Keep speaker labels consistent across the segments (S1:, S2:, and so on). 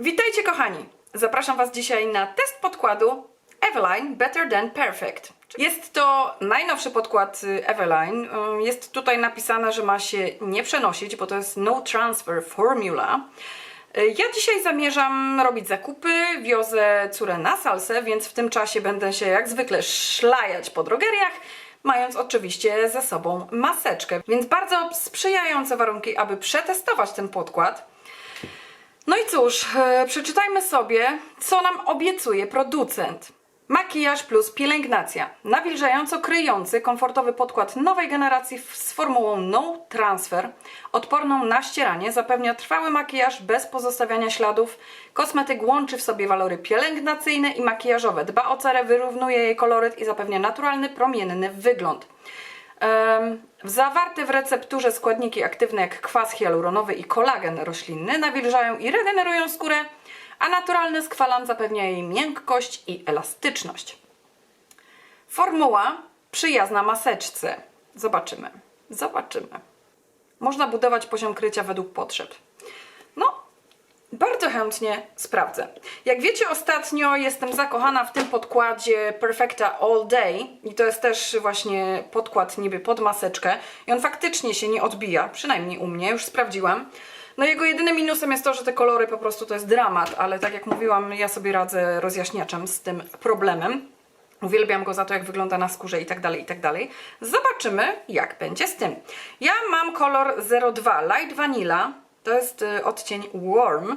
S1: Witajcie kochani! Zapraszam Was dzisiaj na test podkładu Eveline Better Than Perfect. Jest to najnowszy podkład y, Eveline. Ym, Jest tutaj napisane, że ma się nie przenosić, bo to jest No Transfer Formula. Y, Ja dzisiaj zamierzam robić zakupy, wiozę córę na salsę, więc w tym czasie będę się jak zwykle szlajać po drogeriach, mając oczywiście ze sobą maseczkę. Więc bardzo sprzyjające warunki, aby przetestować ten podkład. No i cóż, e, przeczytajmy sobie, co nam obiecuje producent. Makijaż plus pielęgnacja. Nawilżająco kryjący, komfortowy podkład nowej generacji z formułą No Transfer, odporną na ścieranie, zapewnia trwały makijaż bez pozostawiania śladów. Kosmetyk łączy w sobie walory pielęgnacyjne i makijażowe. Dba o cerę, wyrównuje jej koloryt i zapewnia naturalny, promienny wygląd. Zawarte w recepturze składniki aktywne jak kwas hialuronowy i kolagen roślinny nawilżają i regenerują skórę, a naturalny skwalan zapewnia jej miękkość i elastyczność. Formuła przyjazna maseczce. Zobaczymy. Zobaczymy. Można budować poziom krycia według potrzeb. No, bardzo chętnie sprawdzę. Jak wiecie, ostatnio jestem zakochana w tym podkładzie Perfecta All Day i to jest też właśnie podkład niby pod maseczkę i on faktycznie się nie odbija, przynajmniej u mnie, już sprawdziłam. No jego jedynym minusem jest to, że te kolory po prostu to jest dramat, ale tak jak mówiłam, ja sobie radzę rozjaśniaczem z tym problemem. Uwielbiam go za to, jak wygląda na skórze i tak dalej, i tak dalej. Zobaczymy, jak będzie z tym. Ja mam kolor 02 Light Vanilla. To jest y, odcień Warm.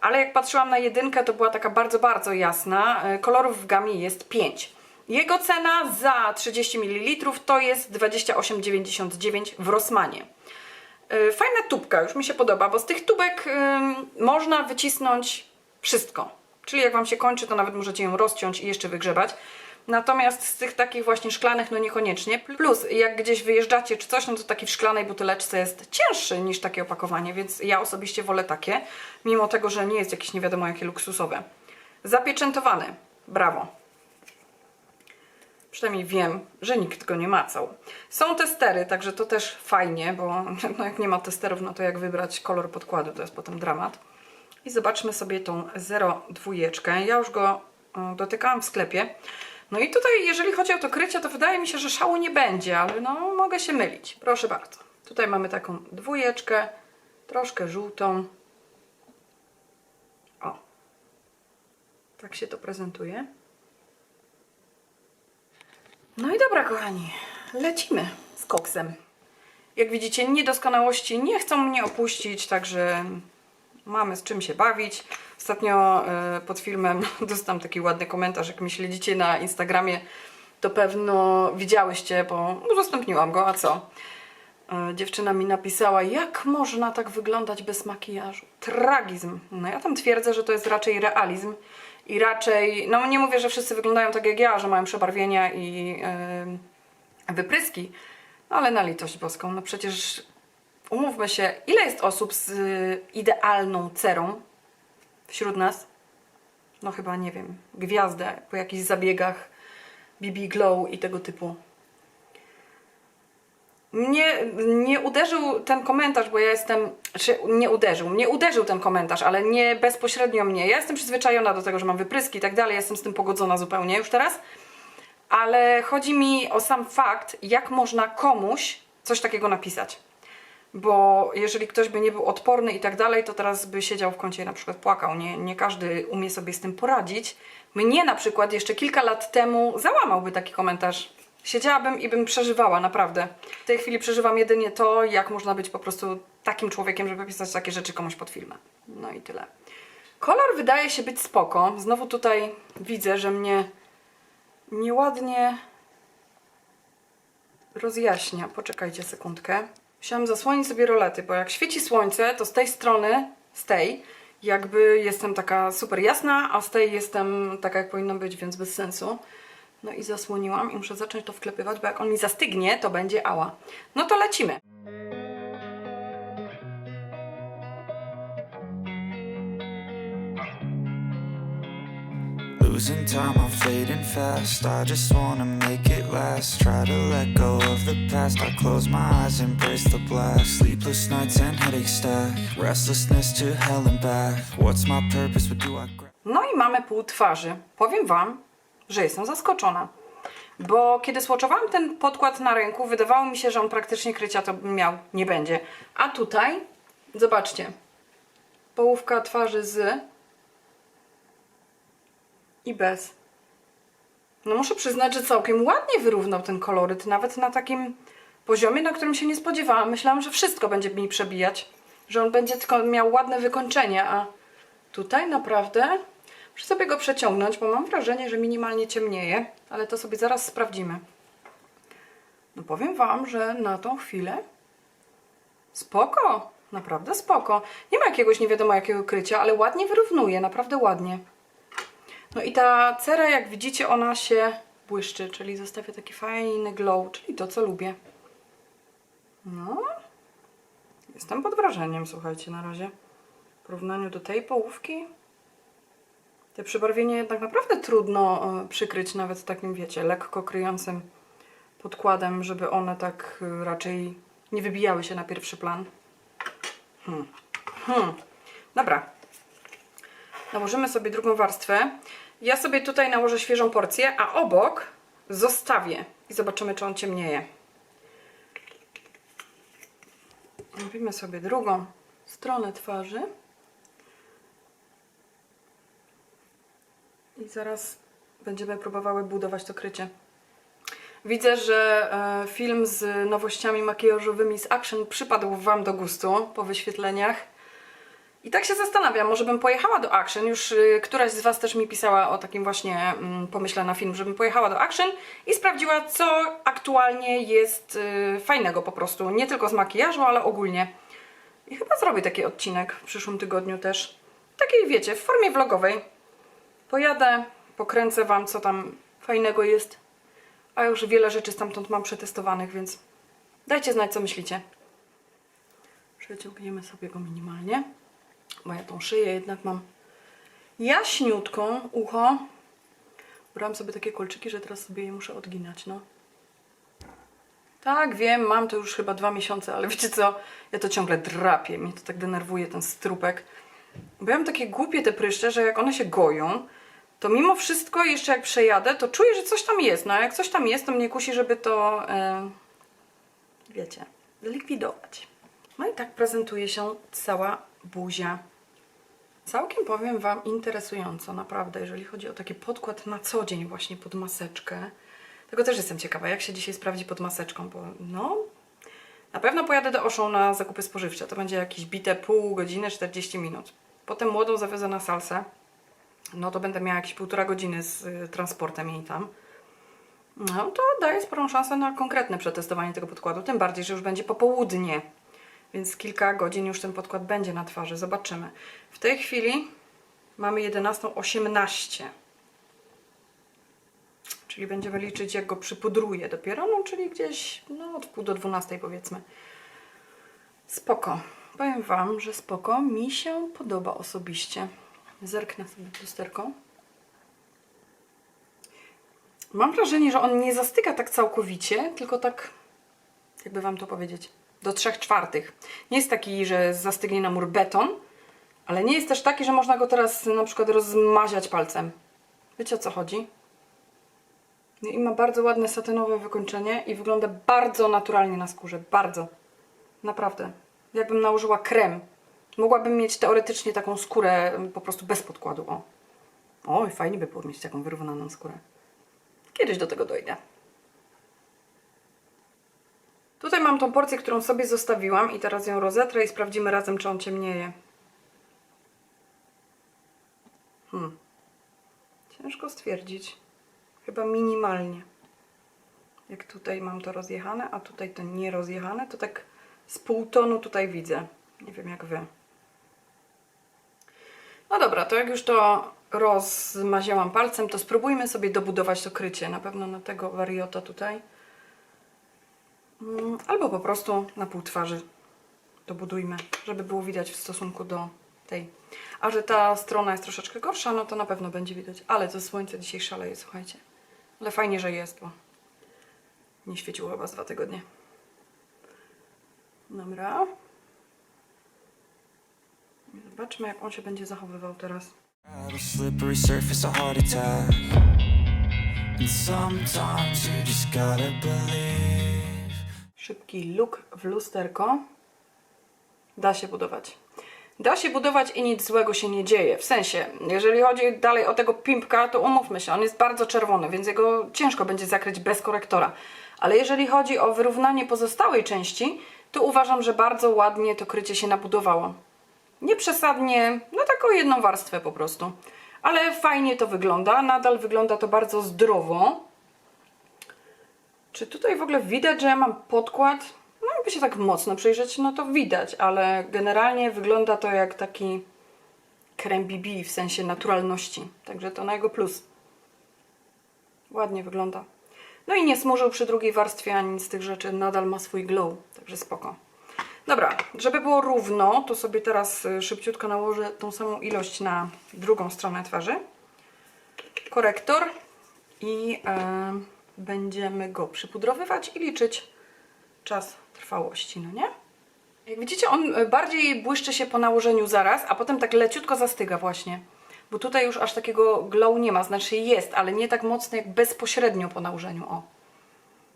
S1: Ale jak patrzyłam na jedynkę, to była taka bardzo, bardzo jasna. Y, Kolorów w gamie jest 5. Jego cena za 30 ml to jest 28,99 w Rossmanie. Y, Fajna tubka, już mi się podoba, bo z tych tubek można wycisnąć wszystko. Czyli jak Wam się kończy, to nawet możecie ją rozciąć i jeszcze wygrzebać. Natomiast z tych takich właśnie szklanych, no niekoniecznie. Plus, jak gdzieś wyjeżdżacie czy coś, no to taki w szklanej buteleczce jest cięższy niż takie opakowanie, więc ja osobiście wolę takie, mimo tego, że nie jest jakieś nie wiadomo jakie luksusowe. Zapieczętowany. Brawo. Przynajmniej wiem, że nikt go nie macał. Są testery, także to też fajnie, bo no jak nie ma testerów, no to jak wybrać kolor podkładu, to jest potem dramat. I zobaczmy sobie tą 02. Ja już go e, dotykałam w sklepie. No i tutaj, jeżeli chodzi o to krycie, to wydaje mi się, że szału nie będzie, ale no mogę się mylić. Proszę bardzo. Tutaj mamy taką dwójeczkę, troszkę żółtą. O. Tak się to prezentuje. No i dobra, kochani, lecimy z koksem. Jak widzicie, niedoskonałości nie chcą mnie opuścić, także mamy z czym się bawić. Ostatnio e, pod filmem dostałam taki ładny komentarz, jak mnie śledzicie na Instagramie, to pewno widziałyście, bo udostępniłam go, a co? E, Dziewczyna mi napisała, jak można tak wyglądać bez makijażu? Tragizm. No ja tam twierdzę, że to jest raczej realizm i raczej, no nie mówię, że wszyscy wyglądają tak jak ja, że mają przebarwienia i e, wypryski, ale na litość boską, no przecież umówmy się, ile jest osób z idealną cerą wśród nas? No chyba, nie wiem, gwiazdę po jakichś zabiegach BB Glow i tego typu. Mnie nie uderzył ten komentarz, bo ja jestem, czy nie uderzył, mnie uderzył ten komentarz, ale nie bezpośrednio mnie. Ja jestem przyzwyczajona do tego, że mam wypryski i tak dalej, jestem z tym pogodzona zupełnie już teraz, ale chodzi mi o sam fakt, jak można komuś coś takiego napisać. Bo jeżeli ktoś by nie był odporny i tak dalej, to teraz by siedział w kącie i na przykład płakał. Nie, nie każdy umie sobie z tym poradzić. Mnie na przykład jeszcze kilka lat temu załamałby taki komentarz. Siedziałabym i bym przeżywała, naprawdę. W tej chwili przeżywam jedynie to, jak można być po prostu takim człowiekiem, żeby pisać takie rzeczy komuś pod filmem. No i tyle. Kolor wydaje się być spoko. Znowu tutaj widzę, że mnie nieładnie rozjaśnia. Poczekajcie sekundkę. Musiałam zasłonić sobie rolety, bo jak świeci słońce, to z tej strony, z tej, jakby jestem taka super jasna, a z tej jestem taka jak powinno być, więc bez sensu. No i zasłoniłam i muszę zacząć to wklepywać, bo jak on mi zastygnie, to będzie ała. No to lecimy.
S2: Losing time, I'm fading fast. I just wanna make it last. Try to let go of the past. I close my eyes, embrace the blast. Sleepless nights and headache stack. Restlessness to hell and back. What's my purpose? What do I grab?
S1: No i mamy pół twarzy. Powiem Wam, że jestem zaskoczona. Bo kiedy swatchowałam ten podkład na ręku, wydawało mi się, że on praktycznie krycia to miał nie będzie. A tutaj, zobaczcie, połówka twarzy z i bez. No muszę przyznać, że całkiem ładnie wyrównał ten koloryt, nawet na takim poziomie, na którym się nie spodziewałam. Myślałam, że wszystko będzie mi przebijać, że on będzie tylko miał ładne wykończenie, a tutaj naprawdę muszę sobie go przeciągnąć, bo mam wrażenie, że minimalnie ciemnieje, ale to sobie zaraz sprawdzimy. No powiem Wam, że na tą chwilę spoko, naprawdę spoko. Nie ma jakiegoś nie wiadomo jakiego krycia, ale ładnie wyrównuje, naprawdę ładnie. No i ta cera, jak widzicie, ona się błyszczy, czyli zostawia taki fajny glow, czyli to, co lubię. No, jestem pod wrażeniem, słuchajcie, na razie. W porównaniu do tej połówki, te przybarwienie jednak naprawdę trudno e, przykryć, nawet takim, wiecie, lekko kryjącym podkładem, żeby one tak e, raczej nie wybijały się na pierwszy plan. Hmm. Hmm. Dobra, Nałożymy sobie drugą warstwę. Ja sobie tutaj nałożę świeżą porcję, a obok zostawię i zobaczymy, czy on ciemnieje. Robimy sobie drugą stronę twarzy. I zaraz będziemy próbowały budować to krycie. Widzę, że e, film z nowościami makijażowymi z Action przypadł Wam do gustu po wyświetleniach. I tak się zastanawiam, może bym pojechała do Action. Już y, któraś z Was też mi pisała o takim właśnie mm, pomyśle na film, żebym pojechała do Action i sprawdziła, co aktualnie jest y, fajnego po prostu. Nie tylko z makijażu, ale ogólnie. I chyba zrobię taki odcinek w przyszłym tygodniu też. Takiej, wiecie, w formie vlogowej. Pojadę, pokręcę Wam, co tam fajnego jest. A już wiele rzeczy stamtąd mam przetestowanych, więc dajcie znać, co myślicie. Przeciągniemy sobie go minimalnie bo ja tą szyję jednak mam jaśniutką, ucho. Brałam sobie takie kolczyki, że teraz sobie je muszę odginać, no. Tak, wiem, mam to już chyba dwa miesiące, ale wiecie co? Ja to ciągle drapię, mnie to tak denerwuje, ten strupek. Bo ja mam takie głupie te pryszcze, że jak one się goją, to mimo wszystko jeszcze jak przejadę, to czuję, że coś tam jest. No a jak coś tam jest, to mnie kusi, żeby to, e, wiecie, zlikwidować. No i tak prezentuje się cała buzia. Całkiem powiem Wam interesująco, naprawdę, jeżeli chodzi o taki podkład na co dzień właśnie pod maseczkę. Tego też jestem ciekawa, jak się dzisiaj sprawdzi pod maseczką, bo no, na pewno pojadę do Oszą na zakupy spożywcze. To będzie jakieś bite pół godziny, 40 minut. Potem młodą zawiozę na salsę. No to będę miała jakieś półtora godziny z y, transportem jej tam. No to daje sporą szansę na konkretne przetestowanie tego podkładu, tym bardziej, że już będzie popołudnie. Więc kilka godzin już ten podkład będzie na twarzy. Zobaczymy. W tej chwili mamy 11.18. Czyli będziemy liczyć, jak go przypudruję dopiero, no czyli gdzieś no, od pół do 12 powiedzmy. Spoko. Powiem Wam, że spoko. Mi się podoba osobiście. Zerknę sobie w lusterko. Mam wrażenie, że on nie zastyka tak całkowicie, tylko tak, jakby Wam to powiedzieć, do 3 czwartych. Nie jest taki, że zastygnie na mur beton, ale nie jest też taki, że można go teraz na przykład rozmaziać palcem. Wiecie o co chodzi? No I ma bardzo ładne satynowe wykończenie i wygląda bardzo naturalnie na skórze. Bardzo. Naprawdę. Jakbym nałożyła krem. Mogłabym mieć teoretycznie taką skórę po prostu bez podkładu. O. Oj, fajnie by było mieć taką wyrównaną skórę. Kiedyś do tego dojdę. Tutaj mam tą porcję, którą sobie zostawiłam i teraz ją rozetrę i sprawdzimy razem, czy on ciemnieje. Hmm. Ciężko stwierdzić. Chyba minimalnie. Jak tutaj mam to rozjechane, a tutaj to nie rozjechane, to tak z pół tonu tutaj widzę. Nie wiem jak wy. No dobra, to jak już to rozmaziałam palcem, to spróbujmy sobie dobudować to krycie. Na pewno na tego wariota tutaj. Mm, Albo po prostu na pół twarzy dobudujmy, żeby było widać w stosunku do tej. A że ta strona jest troszeczkę gorsza, no to na pewno będzie widać. Ale to słońce dzisiaj szaleje, słuchajcie. Ale fajnie, że jest, bo nie świeciło chyba z dwa tygodnie. Dobra. Zobaczmy, jak on się będzie zachowywał teraz.
S2: Sometimes you just gotta believe.
S1: Szybki look w lusterko. Da się budować. Da się budować i nic złego się nie dzieje. W sensie, jeżeli chodzi dalej o tego pimpka, to umówmy się, on jest bardzo czerwony, więc jego ciężko będzie zakryć bez korektora. Ale jeżeli chodzi o wyrównanie pozostałej części, to uważam, że bardzo ładnie to krycie się nabudowało. Nie przesadnie, no taką jedną warstwę po prostu. Ale fajnie to wygląda, nadal wygląda to bardzo zdrowo. Czy tutaj w ogóle widać, że ja mam podkład? No jakby się tak mocno przyjrzeć, no to widać, ale generalnie wygląda to jak taki creme BB w sensie naturalności. Także to na jego plus. Ładnie wygląda. No i nie smużył przy drugiej warstwie ani z tych rzeczy. Nadal ma swój glow, także spoko. Dobra, żeby było równo, to sobie teraz y, szybciutko nałożę tą samą ilość na drugą stronę twarzy. Korektor i e, będziemy go przypudrowywać i liczyć czas trwałości, no nie? Jak widzicie, on bardziej błyszczy się po nałożeniu zaraz, a potem tak leciutko zastyga właśnie. Bo tutaj już aż takiego glow nie ma, znaczy jest, ale nie tak mocny jak bezpośrednio po nałożeniu, o.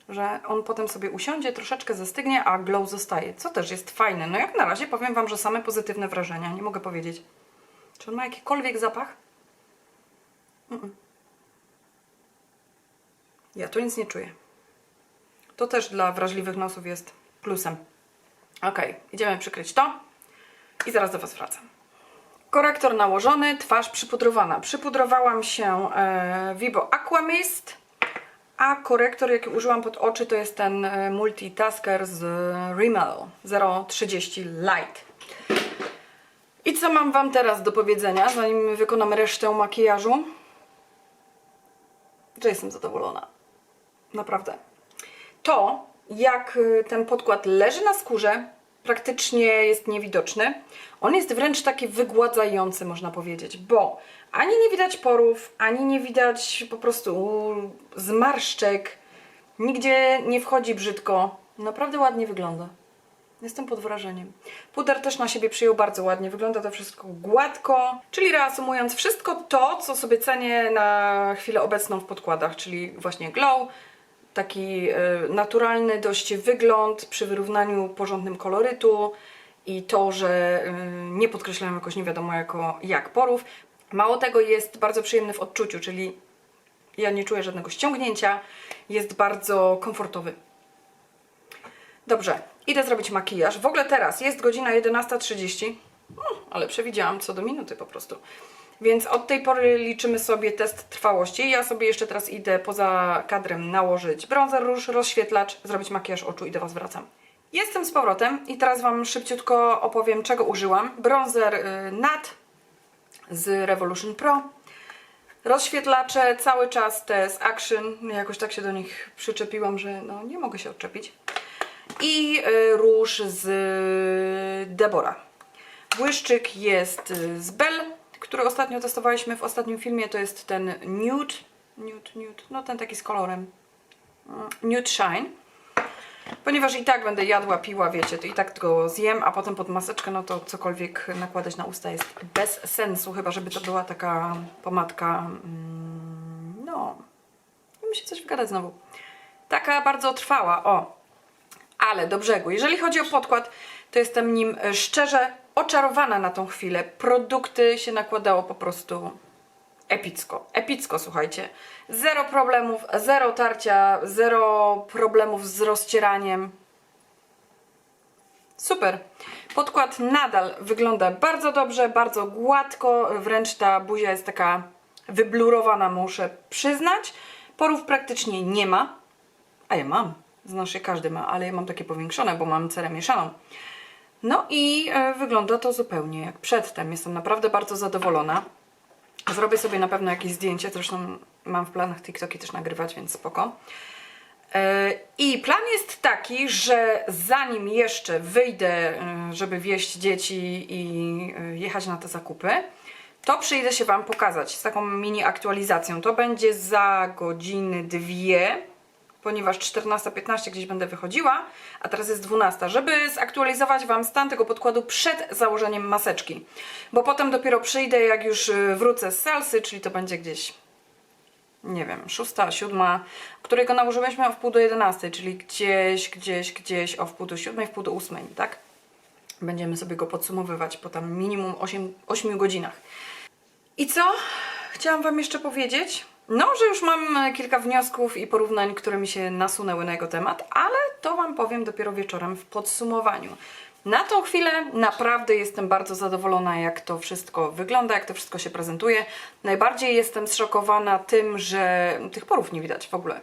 S1: Że on potem sobie usiądzie, troszeczkę zastygnie, a glow zostaje, co też jest fajne. No jak na razie powiem Wam, że same pozytywne wrażenia, nie mogę powiedzieć. Czy on ma jakikolwiek zapach? Ja tu nic nie czuję. To też dla wrażliwych nosów jest plusem. Ok, idziemy przykryć to i zaraz do Was wracam. Korektor nałożony, twarz przypudrowana. Przypudrowałam się e, Vibo Aqua Mist, a korektor jaki użyłam pod oczy to jest ten e, Multitasker z Rimmel 030 Light. I co mam Wam teraz do powiedzenia, zanim wykonam resztę makijażu? Że jestem zadowolona. Naprawdę. To, jak y, ten podkład leży na skórze, praktycznie jest niewidoczny. On jest wręcz taki wygładzający, można powiedzieć, bo ani nie widać porów, ani nie widać po prostu zmarszczek, nigdzie nie wchodzi brzydko. Naprawdę ładnie wygląda. Jestem pod wrażeniem. Puder też na siebie przyjął bardzo ładnie. Wygląda to wszystko gładko. Czyli reasumując, wszystko to, co sobie cenię na chwilę obecną w podkładach, czyli właśnie glow, taki e, naturalny dość wygląd przy wyrównaniu porządnym kolorytu i to, że e, nie podkreślają jakoś nie wiadomo jako, jak porów. Mało tego jest bardzo przyjemny w odczuciu, czyli ja nie czuję żadnego ściągnięcia, jest bardzo komfortowy. Dobrze, idę zrobić makijaż. W ogóle teraz jest godzina 11.30, no, ale przewidziałam co do minuty po prostu. Więc od tej pory liczymy sobie test trwałości. Ja sobie jeszcze teraz idę poza kadrem nałożyć bronzer, róż, rozświetlacz, zrobić makijaż oczu i do Was wracam. Jestem z powrotem i teraz Wam szybciutko opowiem czego użyłam. Bronzer y, NAT z Revolution Pro. Rozświetlacze cały czas te z Action, jakoś tak się do nich przyczepiłam, że no nie mogę się odczepić. I y, róż z Debora. Błyszczyk jest y, z Bell, który ostatnio testowaliśmy w ostatnim filmie, to jest ten Nude, Nude, Nude, no ten taki z kolorem, Mm, Nude Shine. Ponieważ i tak będę jadła, piła, wiecie, to i tak go zjem, a potem pod maseczkę, no to cokolwiek nakładać na usta jest bez sensu, chyba żeby to była taka pomadka, mm, no, mi się coś wygadać znowu. Taka bardzo trwała, o, ale do brzegu. Jeżeli chodzi o podkład, to jestem nim e, szczerze oczarowana na tą chwilę. Produkty się nakładało po prostu epicko. Epicko, słuchajcie. Zero problemów, zero tarcia, zero problemów z rozcieraniem. Super. Podkład nadal wygląda bardzo dobrze, bardzo gładko, wręcz ta buzia jest taka wyblurowana, muszę przyznać. Porów praktycznie nie ma, a ja mam. Znaczy każdy ma, ale ja mam takie powiększone, bo mam cerę mieszaną. No i e, wygląda to zupełnie jak przedtem. Jestem naprawdę bardzo zadowolona. Zrobię sobie na pewno jakieś zdjęcie, zresztą mam w planach TikToki też nagrywać, więc spoko. E, I plan jest taki, że zanim jeszcze wyjdę, e, żeby wieść dzieci i jechać na te zakupy, to przyjdę się Wam pokazać z taką mini aktualizacją. To będzie za godziny dwie, ponieważ 14.15 gdzieś będę wychodziła, a teraz jest 12, żeby zaktualizować Wam stan tego podkładu przed założeniem maseczki. Bo potem dopiero przyjdę, jak już y, wrócę z salsy, czyli to będzie gdzieś, nie wiem, 6, 7, którego nałożyłyśmy o wpół do 11, czyli gdzieś, gdzieś, gdzieś o wpół do 7, wpół do 8, tak? Będziemy sobie go podsumowywać po tam minimum 8, 8 godzinach. I co? Chciałam Wam jeszcze powiedzieć. No, że już mam e, kilka wniosków i porównań, które mi się nasunęły na jego temat, ale to Wam powiem dopiero wieczorem w podsumowaniu. Na tą chwilę naprawdę jestem bardzo zadowolona, jak to wszystko wygląda, jak to wszystko się prezentuje. Najbardziej jestem zszokowana tym, że tych porów nie widać w ogóle.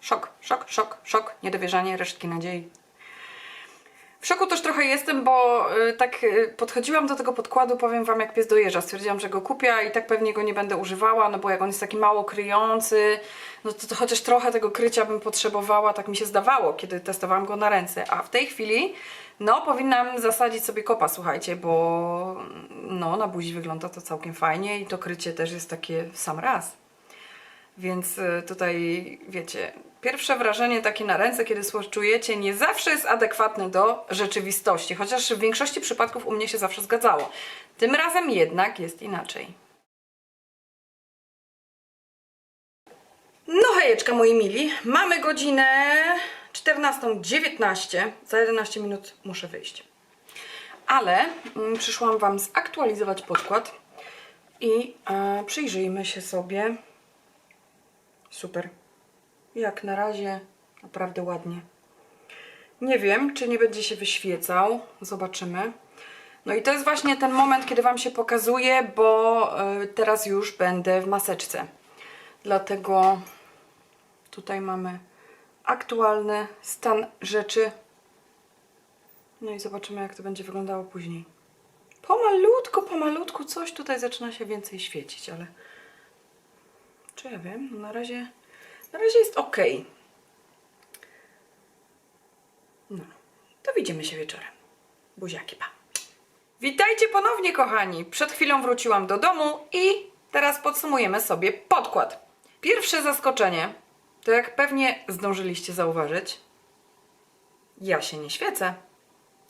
S1: Szok, szok, szok, szok, niedowierzanie, resztki nadziei. W szoku też trochę jestem, bo y, tak y, podchodziłam do tego podkładu, powiem Wam, jak pies dojeżdża. Stwierdziłam, że go kupię i tak pewnie go nie będę używała, no bo jak on jest taki mało kryjący, no to, to chociaż trochę tego krycia bym potrzebowała, tak mi się zdawało, kiedy testowałam go na ręce. A w tej chwili, no powinnam zasadzić sobie kopa, słuchajcie, bo no na buzi wygląda to całkiem fajnie i to krycie też jest takie sam raz. Więc y, tutaj, wiecie, pierwsze wrażenie takie na ręce, kiedy czujecie, nie zawsze jest adekwatne do rzeczywistości, chociaż w większości przypadków u mnie się zawsze zgadzało. Tym razem jednak jest inaczej. No hejeczka moi mili, mamy godzinę 14.19, za 11 minut muszę wyjść. Ale mm, przyszłam Wam zaktualizować podkład i e, przyjrzyjmy się sobie Super. Jak na razie naprawdę ładnie. Nie wiem, czy nie będzie się wyświecał. Zobaczymy. No i to jest właśnie ten moment, kiedy Wam się pokazuje, bo y, teraz już będę w maseczce. Dlatego tutaj mamy aktualny stan rzeczy. No i zobaczymy, jak to będzie wyglądało później. Pomalutku, pomalutku coś tutaj zaczyna się więcej świecić, ale czy ja wiem? Na razie, na razie jest ok. No, to widzimy się wieczorem. Buziaki, pa. Witajcie ponownie, kochani. Przed chwilą wróciłam do domu i teraz podsumujemy sobie podkład. Pierwsze zaskoczenie, to jak pewnie zdążyliście zauważyć, ja się nie świecę.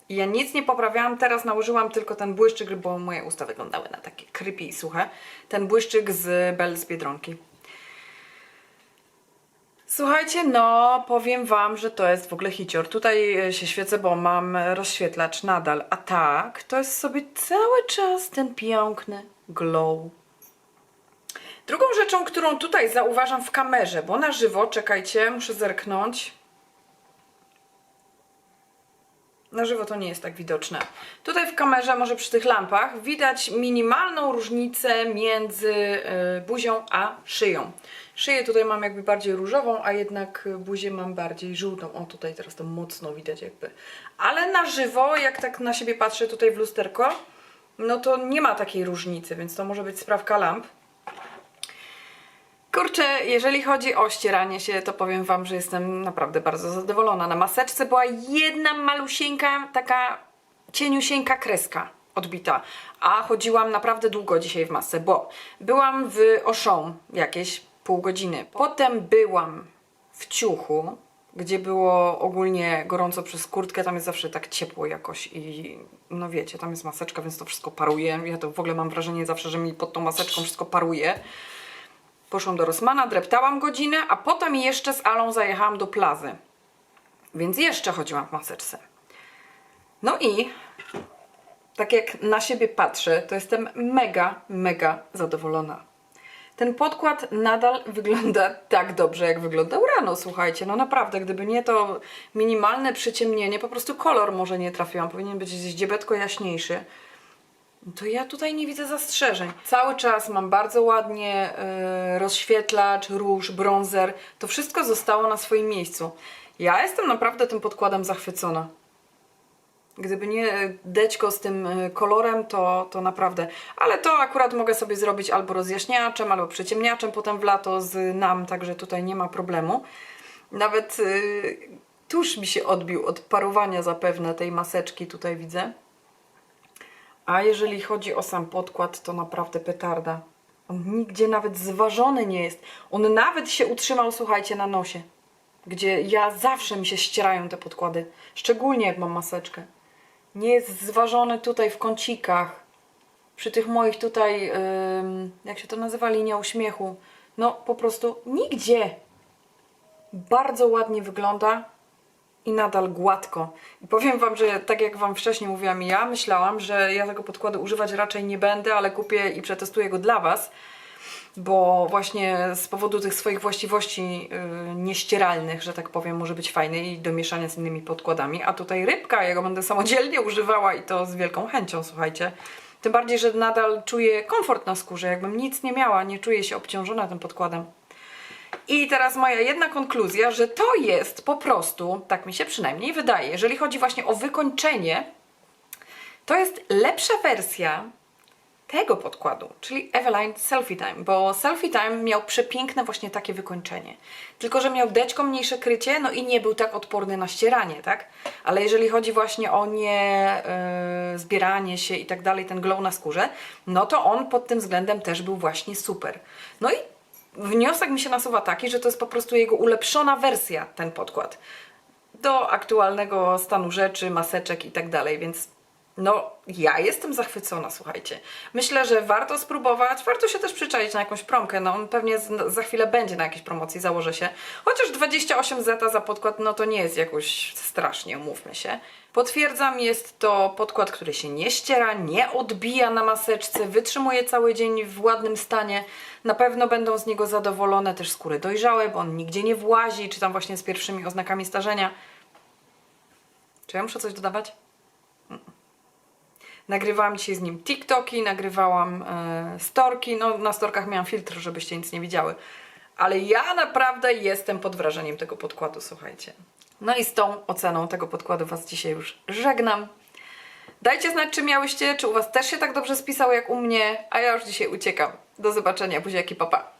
S1: I Ja nic nie poprawiałam, teraz nałożyłam tylko ten błyszczyk, bo moje usta wyglądały na takie creepy i suche. Ten błyszczyk z Bell z Biedronki. Słuchajcie, no powiem Wam, że to jest w ogóle hicior. Tutaj e, się świecę, bo mam rozświetlacz nadal, a tak, to jest sobie cały czas ten piękny glow. Drugą rzeczą, którą tutaj zauważam w kamerze, bo na żywo, czekajcie, muszę zerknąć. Na żywo to nie jest tak widoczne. Tutaj w kamerze, może przy tych lampach, widać minimalną różnicę między y, buzią a szyją. Szyję tutaj mam jakby bardziej różową, a jednak buzię mam bardziej żółtą. O, tutaj teraz to mocno widać jakby. Ale na żywo, jak tak na siebie patrzę tutaj w lusterko, no to nie ma takiej różnicy, więc to może być sprawka lamp. Kurczę, jeżeli chodzi o ścieranie się, to powiem Wam, że jestem naprawdę bardzo zadowolona. Na maseczce była jedna malusieńka, taka cieniusieńka kreska odbita, a chodziłam naprawdę długo dzisiaj w masce, bo byłam w Auchan jakieś pół godziny. Potem byłam w ciuchu, gdzie było ogólnie gorąco przez kurtkę, tam jest zawsze tak ciepło jakoś i no wiecie, tam jest maseczka, więc to wszystko paruje. Ja to w ogóle mam wrażenie zawsze, że mi pod tą maseczką wszystko paruje. Poszłam do Rossmana, dreptałam godzinę, a potem jeszcze z Alą zajechałam do plazy. Więc jeszcze chodziłam w maseczce. No i tak jak na siebie patrzę, to jestem mega, mega zadowolona. Ten podkład nadal wygląda tak dobrze, jak wyglądał rano, słuchajcie. No naprawdę, gdyby nie to minimalne przyciemnienie, po prostu kolor może nie trafiłam, powinien być zdziebetko jaśniejszy. To ja tutaj nie widzę zastrzeżeń. Cały czas mam bardzo ładnie yy, rozświetlacz, róż, bronzer. To wszystko zostało na swoim miejscu. Ja jestem naprawdę tym podkładem zachwycona. Gdyby nie deczko z tym y, kolorem, to, to naprawdę. Ale to akurat mogę sobie zrobić albo rozjaśniaczem, albo przyciemniaczem potem w lato z nam, także tutaj nie ma problemu. Nawet y, tusz mi się odbił od parowania zapewne tej maseczki, tutaj widzę. A jeżeli chodzi o sam podkład, to naprawdę petarda. On nigdzie nawet zważony nie jest. On nawet się utrzymał, słuchajcie, na nosie. Gdzie ja zawsze mi się ścierają te podkłady. Szczególnie jak mam maseczkę. Nie jest zważony tutaj w kącikach. Przy tych moich tutaj, ym, jak się to nazywa, linia uśmiechu. No po prostu nigdzie. Bardzo ładnie wygląda i nadal gładko. I powiem Wam, że tak jak Wam wcześniej mówiłam, ja myślałam, że ja tego podkładu używać raczej nie będę, ale kupię i przetestuję go dla Was, bo właśnie z powodu tych swoich właściwości yy, nieścieralnych, że tak powiem, może być fajny i do mieszania z innymi podkładami. A tutaj rybka, ja go będę samodzielnie używała i to z wielką chęcią, słuchajcie. Tym bardziej, że nadal czuję komfort na skórze, jakbym nic nie miała, nie czuję się obciążona tym podkładem. I teraz moja jedna konkluzja, że to jest po prostu, tak mi się przynajmniej wydaje, jeżeli chodzi właśnie o wykończenie, to jest lepsza wersja tego podkładu, czyli Eveline Selfie Time, bo Selfie Time miał przepiękne właśnie takie wykończenie. Tylko, że miał deczko mniejsze krycie, no i nie był tak odporny na ścieranie, tak? Ale jeżeli chodzi właśnie o nie yy, zbieranie się i tak dalej, ten glow na skórze, no to on pod tym względem też był właśnie super. No i wniosek mi się nasuwa taki, że to jest po prostu jego ulepszona wersja, ten podkład. Do aktualnego stanu rzeczy, maseczek i tak dalej, więc no, ja jestem zachwycona, słuchajcie. Myślę, że warto spróbować, warto się też przyczaić na jakąś promkę, no on pewnie z, za chwilę będzie na jakiejś promocji, założę się. Chociaż 28 zeta za podkład, no to nie jest jakoś strasznie, umówmy się. Potwierdzam, jest to podkład, który się nie ściera, nie odbija na maseczce, wytrzymuje cały dzień w ładnym stanie. Na pewno będą z niego zadowolone też skóry dojrzałe, bo on nigdzie nie włazi, czy tam właśnie z pierwszymi oznakami starzenia. Czy ja muszę coś dodawać? Nagrywałam dzisiaj z nim TikToki, nagrywałam e, storki. No, na storkach miałam filtr, żebyście nic nie widziały. Ale ja naprawdę jestem pod wrażeniem tego podkładu, słuchajcie. No i z tą oceną tego podkładu Was dzisiaj już żegnam. Dajcie znać, czy miałyście, czy u Was też się tak dobrze spisało jak u mnie, a ja już dzisiaj uciekam. Do zobaczenia, buziaki, papa.